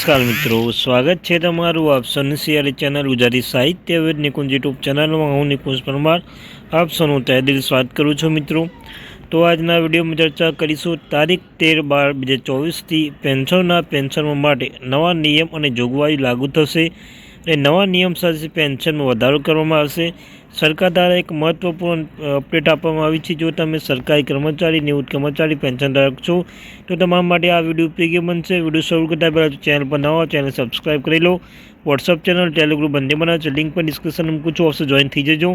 નમસ્કાર મિત્રો, સ્વાગત છે તમારું આપ સનસિયારી ચેનલ ગુજરાતી સાહિત્ય વેદ નિકુંજ યુટ્યુબ ચેનલમાં. હું નિકુંજ પરમાર, આપ સૌનું તહે દિલ સ્વાગત કરું છું મિત્રો. તો આજના વિડીયોમાં ચર્ચા કરીશું તારીખ તેર બાર બે હજાર ચોવીસથી પેન્શનના પેન્શનો માટે નવા નિયમ અને જોગવાઈ લાગુ થશે. અને નવા નિયમ સાથે પેન્શનમાં વધારો કરવામાં આવશે. સરકાર દ્વારા એક મહત્વપૂર્ણ અપડેટ આપવામાં આવી છે. જો તમે સરકારી કર્મચારી, નિવૃત્ત કર્મચારી, પેન્શન ધારક છો, તો તમારા માટે આ વીડિયો ઉપયોગી બનશે. વીડિયો શરૂ કરતા પહેલાં ચેનલ પર નવા ચેનલ સબસ્ક્રાઈબ કરી લો. વોટ્સઅપ ચેનલ ટેલિગ્રુપ બંને બનાવે છે. લિંક પર ડિસ્ક્રિપ્શન મૂકું છું. ઓપ્શન જોઈન થઈ જજો.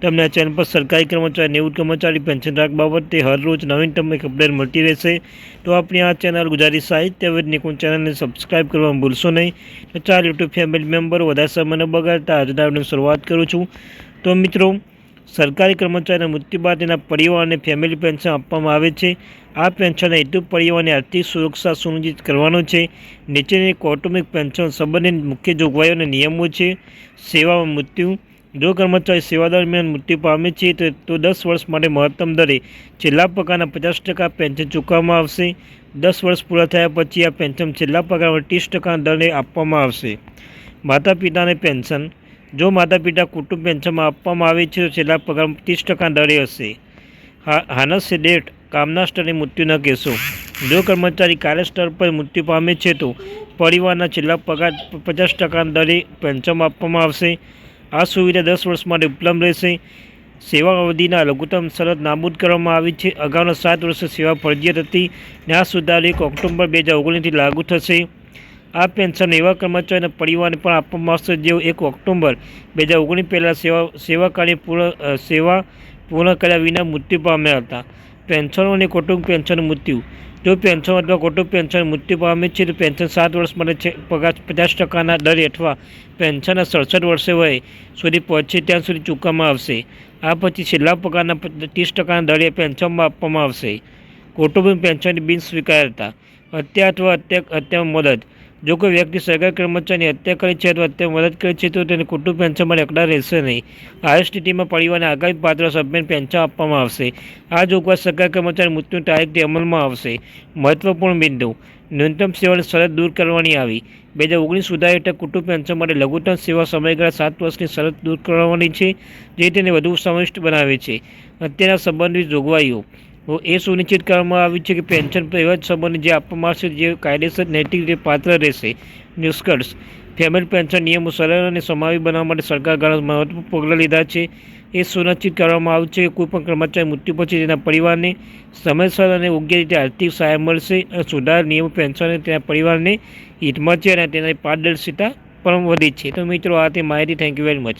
તમને આ ચેનલ પર સરકારી કર્મચારી, નિવૃત્ત કર્મચારી, પેન્શન ધારક બાબતે હર રોજ નવીનતમ એક અપડેટ મળતી રહેશે. તો આપણી આ ચેનલ ગુજરાતી સાહિત્ય વેદ નિકુંજ ચેનલને સબસ્ક્રાઈબ કરવાનું ભૂલશો નહીં. તો ચાર યુટ્યુબ ફેમિલી મેમ્બર વધારે સમયને બગાડતા, આજના શરૂઆત કરું છું. તો મિત્રો, સરકારી કર્મચારીના મૃત્યુ બાદ તેના પરિવારને ફેમિલી પેન્શન આપવામાં આવે છે. આ પેન્શન હેતુ પરિવારની આર્થિક સુરક્ષા સુનિશ્ચિત કરવાનો છે. નીચેની કૌટુંબિક પેન્શન સંબંધિત મુખ્ય જોગવાઈઓ અને નિયમો છે. સેવામાં મૃત્યુ. જો કર્મચારી સેવા દરમિયાન મૃત્યુ પામે છે, તો તો દસ વર્ષ માટે મહત્તમ દરે છેલ્લા પગારના પચાસ ટકા પેન્શન ચૂકવવામાં આવશે. દસ વર્ષ પૂરા થયા પછી આ પેન્શન છેલ્લા પગારમાં ત્રીસ ટકા દરે આપવામાં આવશે. માતા પિતાને પેન્શન જો માતા પિતા કુટુંબ પેન્શનમાં આપવામાં આવે છે, તો છેલ્લા પગાર ત્રીસ ટકા દરે હશે. હા, હાનસ ડેટ કામના સ્તરે મૃત્યુના કેસો. જો કર્મચારી કાર્યસ્થળ પર મૃત્યુ પામે છે, તો પરિવારના છેલ્લા પગાર પચાસ ટકા દરે પેન્શન આપવામાં આવશે. આ સુવિધા દસ વર્ષ માટે ઉપલબ્ધ રહેશે. સેવા અવધિના લઘુત્તમ શરત નાબૂદ કરવામાં આવી છે. અગાઉના સાત વર્ષે સેવા ફરજિયાત હતી આ સુધારો એક ઓક્ટોબર બે હજાર ઓગણીસથી લાગુ થશે. આ પેન્શન એવા કર્મચારીના પરિવારને પણ આપવામાં આવશે, જેઓ એક ઓક્ટોબર બે હજાર ઓગણીસ પહેલાં સેવા સેવા કાર્ય પૂર્ણ સેવા પૂર્ણ કર્યા વિના મૃત્યુ પામ્યા હતા. પેન્શનો અને કુટુંબ પેન્શન મૃત્યુ. જો પેન્શન અથવા કુટુંબ પેન્શન મૃત્યુ પામે છે, તો પેન્શન સાત વર્ષ માટે છે, પગાર પચાસ ટકાના દરે અથવા પેન્શનના સડસઠ વર્ષે વય સુધી પહોંચે ત્યાં સુધી ચૂકવવામાં આવશે. આ પછી છેલ્લા પગારના ત્રીસ ટકાના દરે પેન્શનમાં આપવામાં આવશે. કુટુંબ પેન્શન બિન સ્વીકાર્યતા. હત્યા અથવા હત્યા, હત્યામાં મદદ. જો કોઈ વ્યક્તિ સરકારી કર્મચારીની હત્યા કરી છે અથવા હત્યા મદદ કરી છે, તો તેને કુટુંબ પેન્શન માટે અકડા રહેશે નહીં. આવી સ્થિતિમાં પરિવારને આગામી પાત્ર સભ્યને પેન્શન આપવામાં આવશે. આ જોગવાઈ સરકારી કર્મચારી મૃત્યુ તારીખથી અમલમાં આવશે. મહત્વપૂર્ણ બિંદુ. ન્યૂનતમ સેવાની શરત દૂર કરવાની આવી. બે હજાર ઓગણીસ સુધારા હેઠળ કુટુંબ પેન્શન માટે લઘુત્તમ સેવા સમયગાળા સાત વર્ષની શરત દૂર કરવાની છે, જે તેને વધુ સમાવિષ્ટ બનાવે છે. અત્યારના સંબંધિત જોગવાઈઓ. એ સુનિશ્ચિત કરવામાં આવ્યું છે કે પેન્શન એવા સંબંધ જે આપવામાં આવશે, જે કાયદેસર નૈતિક રીતે પાત્ર રહેશે, નિષ્કર્ષ. ફેમિલી પેન્શન નિયમો સરળ અને સમાવી બનાવવા માટે સરકાર ઘણા મહત્વપૂર્ણ પગલાં લીધા છે. એ સુનિશ્ચિત કરવામાં આવ્યું છે કે કોઈપણ કર્મચારી મૃત્યુ પછી તેના પરિવારને સમયસર અને યોગ્ય રીતે આર્થિક સહાય મળશે અને સુધાર નિયમો પેન્શન તેના પરિવારને હિતમાં છે અને તેની પારદર્શિતા પણ વધી છે. તો મિત્રો, આ તે માહિતી. Thank you very much